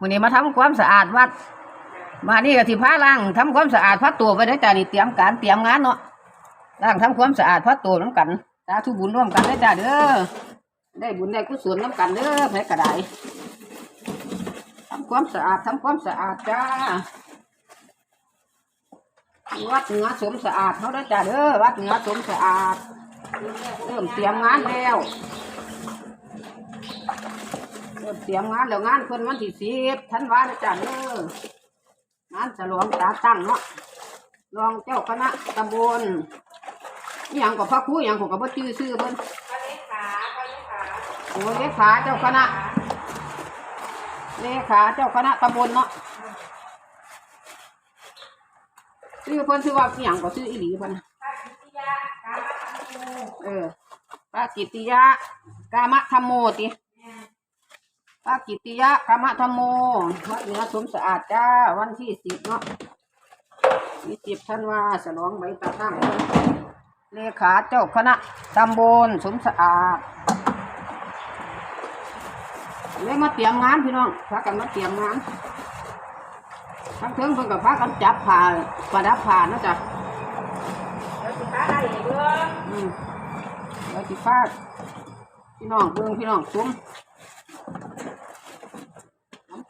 วันนี้มาทำความสะอาดวัด มานี่ก็ที่พาล้างทำความสะอาดพระตัวไปได้จ้านี่เตรียมการเตรียมงานเนาะล้างทำความสะอาดพระตัวน้ำกันสาธุบุญร่วมกันได้จ้าเด้อได้บุญได้กุศลน้ำกันเด้อแพ้กระไดทำความสะอาดทำความสะอาดจ้าวัดเนือสมสะอาดเขาได้จ้าเด้อวัดเนือสมสะอาดเริ่มเตรียมงานแล้ว เริ่มเตรียมงานแล้วงานเพิ่นวันที่สิบธันวาคมจ้ะเด้องานฉลองตาตั้งเนาะรองเจ้าคณะตำบลอหย่างกับพระครูอย่างของกับพ่ชื่อชื่อเพิ่นพระเลขาพระเลขาโอ้เลขาเจ้าคณะเลขาเจ้าคณะตำบลเนาะชื่อเพิ่นชื่อว่าอย่างก็ชื่ออีหลีเพิ่นพระกิติยาการมัธรรมโมเออพระกิตติยะกามะธรรมโมติ พระกิตติยะกามะธรรมโมวัดเหนือสมสะอาดจ้า วันที่สิบเนาะมีสิบท่านว่าฉลองใบตาตั้งเลขาเจ้าคณะตำบลสมสะอาดเลยมาเตรียมงานพี่น้องพากันมาเตรียมงานทั้งเทิงเพิ่นกับพากันจับผ่าประดับผ่าเนาะจ้ะแล้วสิพระได้เบิ่งอืมแล้วสิพาพี่น้องเบิ่งพี่น้องซุ้มทำ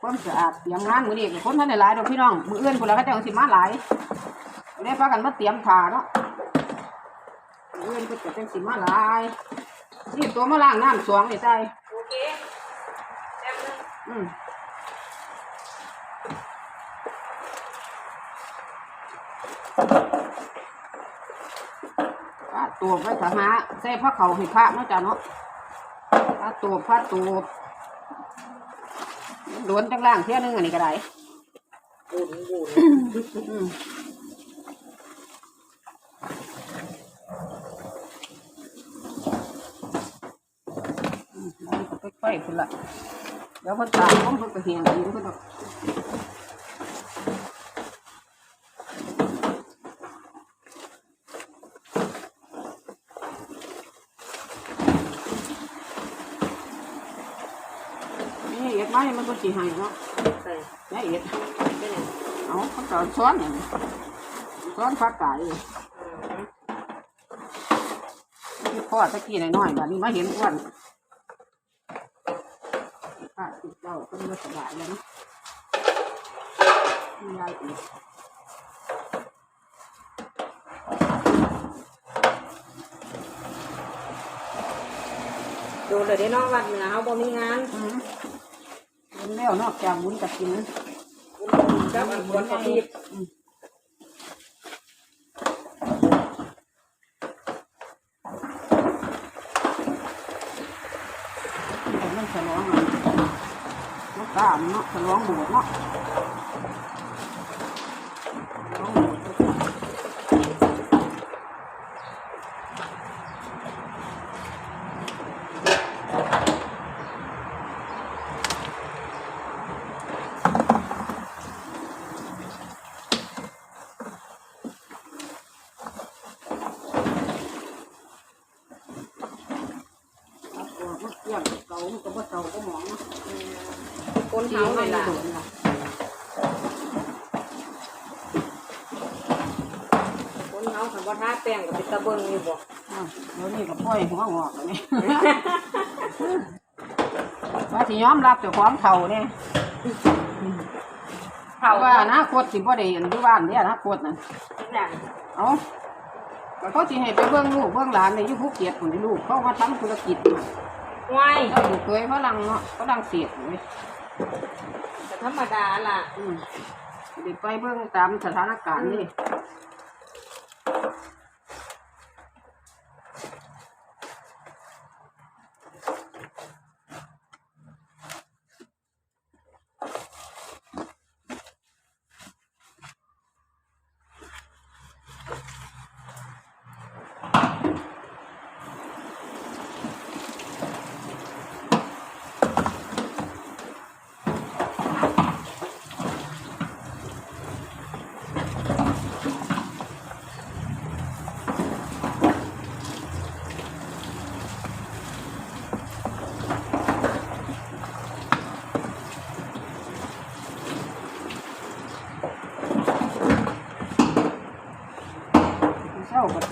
ความสะอาดเตรียมงานมื้อนี้ก็คนท่านได้หลายดอกพี่น้องมื้ออื่นพุ่นละก็เจ้าสิมาหลายเลยพากันมาเตรียมผ่าเนาะเงินก็จะเป็นสิมาหลายนี่ตัวมาล้างน้ำสวงนี่ใส่โอเคแป๊บนึงอืมผ้าตัวไว้สหาใส่ผ้าเขาให้พระเนาะจ้ะเนาะผ้าตัวผ้าตัว โดนจังล่างเที่ยนึงอันนี้ก็ได้บุญบุญอืมอืมแล้วมันก็ค่อยๆคุณละเดี๋ยวเพิ่นตากผมเพิ่นก็เหี่ยงอีกเพิ่ นก็นี่เอ็ดไม้มันก็สิให้เนาะใส่แม่เอ็ดไปไหนเอาเขาสอนซ้อนอย่างนี้ซ้อนฟ้าไก่อืมที่พ่อตะกี้น้อยๆแบบนี้มาเห็นอ้วนป้าติดเจ้าก็ไม่สบายแล้วนะมียายอีกโดนเลยได้เนอกวัดเหนือเฮาบ่มีงานอืมเห็น แล้วนอกจากบุญกับกินบุญบุญกับอันบุญกับทีอืมแต่มันฉลองอะนักกล้ามเนาะฉลองโบสถ์เนาะฉลองโบสถ์ ครับตัวมันเกี่ยงเก่ามันก็บ่เก่าก็หมองเนาะคนเฮานี่ล่ะโดนล่ะคนเฮาคันบ่ทาแป้งก็เป็นตะเบิ่งอยู่บ่อ้าวเดี๋ยวนี้ก็ปล่อยหัวงอกแล้วนี่ว่าสิยอมรับเจ้าของเฒ่าเนี่ยเฒ่าว่าอนาคตสิบ่ได้อันอยู่บ้านเด้ออนาคตน่ะอย่างเอ้าก็เขาสิให้ไปเบิ่งลูกเบิ่งหลานในอยู่ภูเก็ตพุ่นนี่ลูกเขามาทำธุรกิจน่ะ ไว้แล้วลูกเคยฝรั่งเนาะฝรั่งเศสนี่ก็ธรรมดาล่ะ อืมสิไปเบิ่งตามสถานการณ์นี่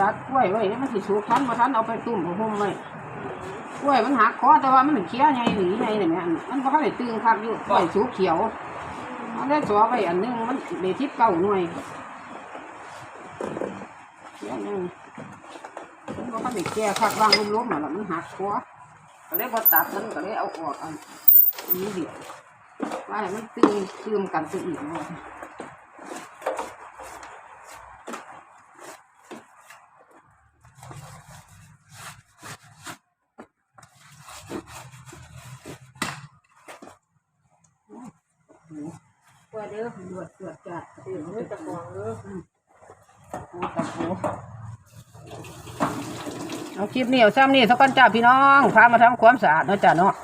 ตัดกล้วยไว้มันสิสุกทันบ่ทันเอาไปตุ่มเอาห่มไว้กล้วยมันหักคอแต่ว่ามันเขียวใหญ่หนีใหญ่เนี่ยแม่มันบ่ทันได้ตึงคักอยู่กล้วยสุกเขียวมันได้สอไว้อันหนึงมันได้ทิพเก้าหน่วยเขียวใหญ่มันบ่ทันได้แก่คักวางล้มๆน่ะล่ะมันหักคอก็เลยบ่ตัดมันก็เลยเอาออกอันนี้เดียวว่าให้มันตึงตึมกันตัวอีกเนาะ ด้อหลวดหลวดจัดเดี๋ยวมือตะกองเด้อปูตะปูเอาคลิปนี้เอาซ้ำนี่สักก้อนจ้าพี่น้องพามาทำความสะอาดเนาะจ้าเนาะ